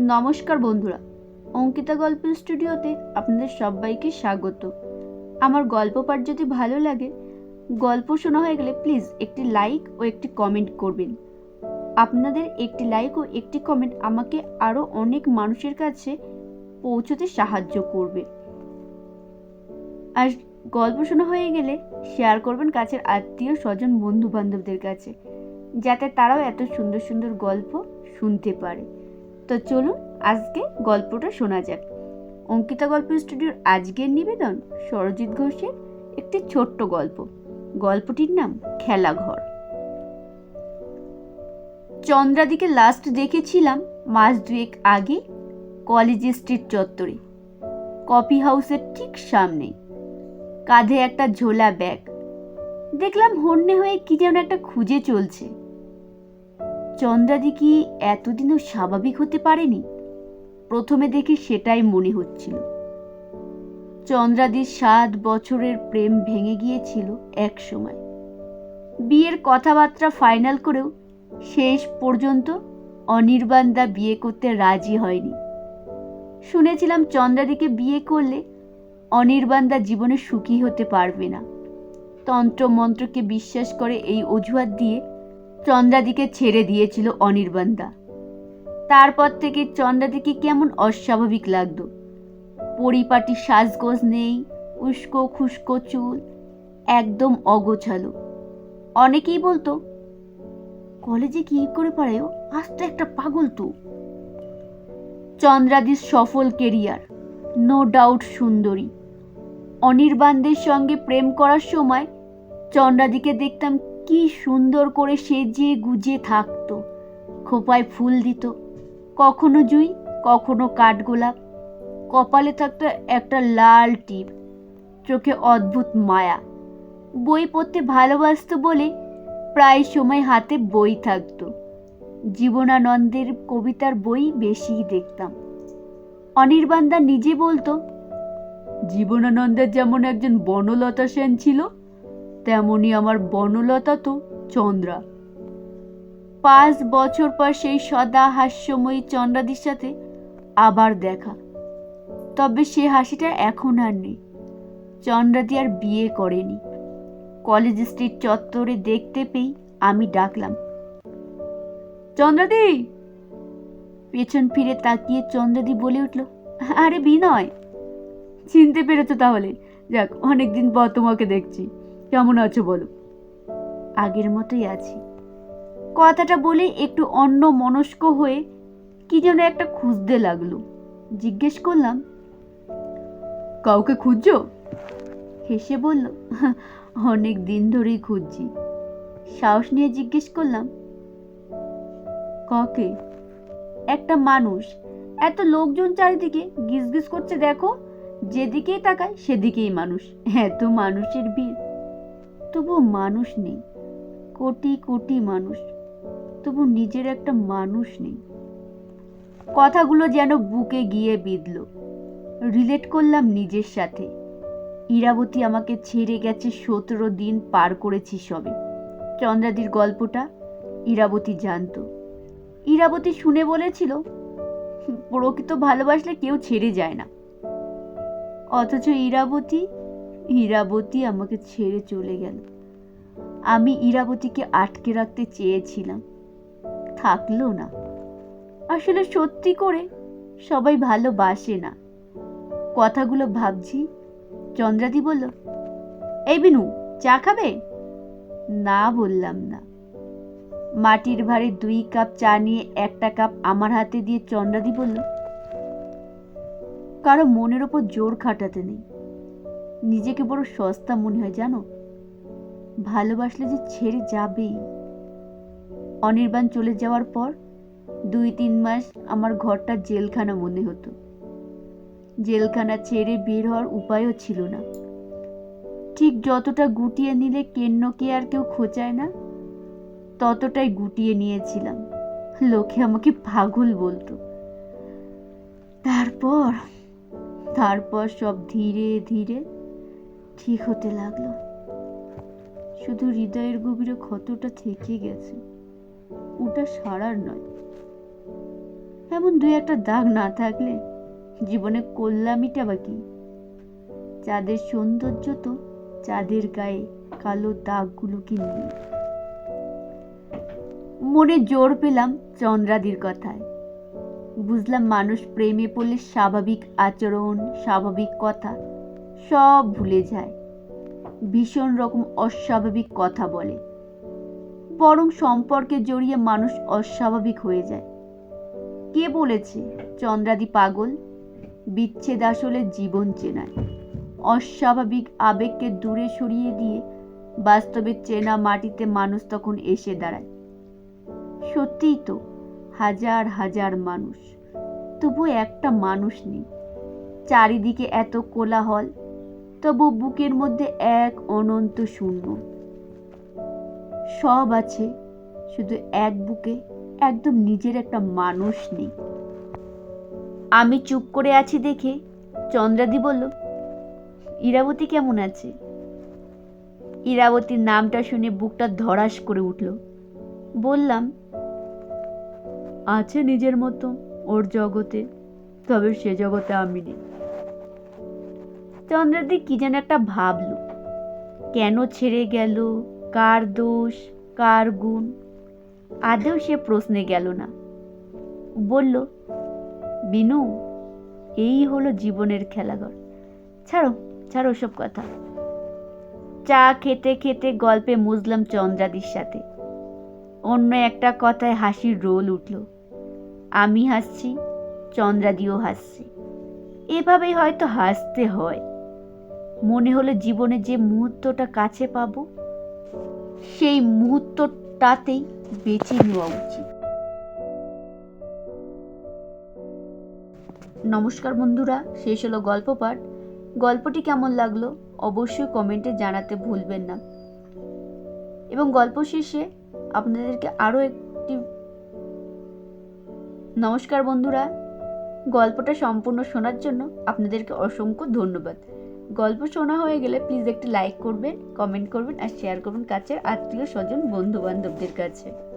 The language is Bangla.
নমস্কার বন্ধুরা, অঙ্কিতা গল্প স্টুডিওতে আপনাদের সবাইকে স্বাগত। আমার গল্প পাঠ যদি ভালো লাগে, গল্প শোনা হয়ে গেলে প্লিজ একটি লাইক ও একটি কমেন্ট করবেন। আপনাদের একটি লাইক ও একটি কমেন্ট আমাকে আরও অনেক মানুষের কাছে পৌঁছতে সাহায্য করবে। আর গল্প শোনা হয়ে গেলে শেয়ার করবেন কাছের আত্মীয়, স্বজন বন্ধু বান্ধবদের কাছে, যাতে তারাও এত সুন্দর সুন্দর গল্প শুনতে পারে। তো চলুন আজকে গল্পটা শোনা যাক। অঙ্কিতা গল্প স্টুডিওর আজকের নিবেদন সরজিৎ ঘোষের একটি ছোট্ট গল্প। গল্পটির নাম খেলাঘর। চন্দ্রাদিকে লাস্ট দেখেছিলাম মাস দুয়েক আগে কলেজ স্ট্রিট চত্বরে। কফি হাউসের ঠিক সামনে। কাঁধে একটা ঝোলা ব্যাগ দেখলাম হন্যে হয়ে কি যেন একটা খুঁজে চলছে। চন্দ্রাদি কি এতদিনও স্বাভাবিক হতে পারেনি? প্রথমে দেখে সেটাই মনে হচ্ছিল। চন্দ্রাদির সাত বছরের প্রেম ভেঙে গিয়েছিল এক সময়। বিয়ের কথাবার্তা ফাইনাল করেও শেষ পর্যন্ত অনির্বাণদা বিয়ে করতে রাজি হয়নি। শুনেছিলাম চন্দ্রাদিকে বিয়ে করলে অনির্বাণদা জীবনে সুখী হতে পারবে না। তন্ত্র মন্ত্রকে বিশ্বাস করে এই অজুহাত দিয়ে চন্দ্রাদিকে ছেড়ে দিয়েছিল অনির্বাণদা। তারপর থেকে চন্দ্রাদিকে কেমন অস্বাভাবিক লাগতো। পরিপাটি সাজগোজ নেই, উস্কো খুস্কো চুল, একদম অগোছালো। অনেকেই বলতো, কলেজে কি করে পারে আস্তে একটা পাগল তো। চন্দ্রাদির সফল কেরিয়ার নো ডাউট সুন্দরী। অনির্বাণদের সঙ্গে প্রেম করার সময় চন্দ্রাদিকে দেখতাম কি সুন্দর করে সেজিয়ে গুজে থাকতো। খোপায় ফুল দিত। কখনো জুই, কখনো কাঠগোলাপ। কপালে থাকতো একটা লাল টিপ। চোখে অদ্ভুত মায়া। বই পড়তে ভালোবাসতো বলে প্রায় সময় হাতে বই থাকতো। জীবনানন্দের কবিতার বই বেশিই দেখতাম। অনির্বাণদা নিজে বলতো, জীবনানন্দের যেমন একজন বনলতা সেন ছিল তেমনি আমার বনলতা তো চন্দ্রা। পাঁচ বছর পর সেই সদা হাস্যময়ী চন্দ্রাদির সাথে আবার দেখা। তবে সে হাসিটা এখন আর নেই। চন্দ্রাদি আর বিয়ে করেনি। কলেজ স্ট্রিট চত্বরে দেখতে পেয়ে আমি ডাকলাম। চন্দ্রাদি! পেছন ফিরে তাকিয়ে চন্দ্রাদি বলে উঠল, আরে বিনয়! চিনতে পেরেছ তাহলে। যাক, অনেকদিন পর তোমাকে দেখছি। কেমন আছো বলো? আগের মতোই আছি। কথাটা বলে একটু অন্য মনস্ক হয়ে কি যেন একটা খুঁজতে লাগল। জিজ্ঞেস করলাম কাউকে খুঁজছো? হেসে বলল অনেক দিন ধরেই খুঁজছি। সাহস নিয়ে জিজ্ঞেস করলাম কাকে? একটা মানুষ। এত লোকজন চারিদিকে গিজগিজ করছে দেখো যেদিকেই তাকায় সেদিকেই মানুষ। এত মানুষের ভিড়। তবু মানুষ নেই। কোটি কোটি মানুষ। তবু নিজের একটা মানুষ নেই। কথাগুলো যেন বুকে গিয়ে বিঁধল। রিলেট করলাম নিজের সাথে। ইরাবতী আমাকে ছেড়ে গেছে সতেরো দিন পার করেছি সবে। চন্দ্রাদির গল্পটা ইরাবতী জানতো। ইরাবতী শুনে বলেছিল প্রকৃত ভালোবাসলে কেউ ছেড়ে যায় না। অথচ ইরাবতী ইরাবতী আমাকে ছেড়ে চলে গেল। আমি ইরাবতীকে আটকে রাখতে চেয়েছিলাম। থাকল না। আসলে সত্যি করে সবাই ভালোবাসে না। কথাগুলো ভাবছি, চন্দ্রাদি বলল, এই বিনু, চা খাবে? না বললাম না। মাটির ভারে দুই কাপ চা নিয়ে একটা কাপ আমার হাতে দিয়ে চন্দ্রাদি বলল, কারও মনের ওপর জোর খাটাতে নেই। নিজেকে বড় সস্তা মনে হয় জানো? ভালোবাসলে যে ছেড়ে যাবেই। অনির্বাণ চলে যাওয়ার পর দুই তিন মাস আমার ঘরটা জেলখানা মনে হতো। জেলখানা ছেড়ে বের হওয়ার উপায়ও ছিল না। ঠিক যতটা গুটিয়ে নিলে কেন্নকে আর কেউ খোঁচায় না, ততটাই গুটিয়ে নিয়েছিলাম। লোকে আমাকে পাগল বলতো। তারপর তারপর সব ধীরে ধীরে ঠিক হতে লাগল। শুধু হৃদয়ের গভীরে ক্ষতটা থেকে গেছে। ওটা সারার নয়। এমন দুই একটা দাগ না থাকলে জীবনে কল্যামিটা বা কি? চাঁদের সৌন্দর্য তো চাঁদের গায়ে কালো দাগগুলোকে নিয়ে। মনে জোর পেলাম চন্দ্রাদির কথায়। বুঝলাম মানুষ প্রেমে পড়লে স্বাভাবিক আচরণ, স্বাভাবিক কথা সব ভুলে যায়। ভীষণ রকম অস্বাভাবিক কথা বলে। বরং সম্পর্কে জড়িয়ে মানুষ অস্বাভাবিক হয়ে যায়। কে বলেছে চন্দ্রাদি পাগল? বিচ্ছেদ আসলে জীবন চেনায়। অস্বাভাবিক আবেগকে দূরে সরিয়ে দিয়ে বাস্তবে চেনা মাটিতে মানুষ তখন এসে দাঁড়ায়। সত্যিই তো হাজার হাজার মানুষ। তবু একটা মানুষ নেই। চারিদিকে এত কোলাহল তবু বুকের মধ্যে এক অনন্ত শূন্য। সব আছে, শুধু এক বুকে একদম নিজের একটা মানুষ নেই। আমি চুপ করে আছি দেখে চন্দ্রাদি বলল, ইরাবতী কেমন আছে? ইরাবতীর নামটা শুনে বুকটা ধরাস করে উঠল। বললাম, আছে নিজের মতো ওর জগতে, তবে সে জগতে আমি নেই। চন্দ্রাদি কি যেন একটা ভাবল। কেন ছেড়ে গেল? কার দোষ? কার গুণ? আদেও সে প্রশ্নে গেল না। বলল, বিনু, এই হলো জীবনের খেলাঘর। ছাড়ো ছাড়ো সব কথা। চা খেতে খেতে গল্পে মুজলাম চন্দ্রাদির সাথে। অন্য একটা কথায় হাসির রোল উঠল। আমি হাসছি, চন্দ্রাদিও হাসছে। এভাবেই হয়তো হাসতে হয়। মনে হলো জীবনে যে মুহূর্তটা কাছে পাবো, সেই মুহূর্তটাতেই বেঁচে নেওয়া উচিত। নমস্কার বন্ধুরা, শেষ হলো গল্প পাঠ। গল্পটি কেমন লাগল অবশ্যই কমেন্টে জানাতে ভুলবেন না। এবং গল্প শেষে আপনাদেরকে আরও একটি নমস্কার বন্ধুরা, গল্পটা সম্পূর্ণ শোনার জন্য আপনাদেরকে অসংখ্য ধন্যবাদ। গল্প শোনা হয়ে গেলে প্লিজ একটি লাইক করবেন কমেন্ট করবেন আর শেয়ার করবেন কাছের আত্মীয় স্বজন বন্ধু বান্ধবদের কাছে।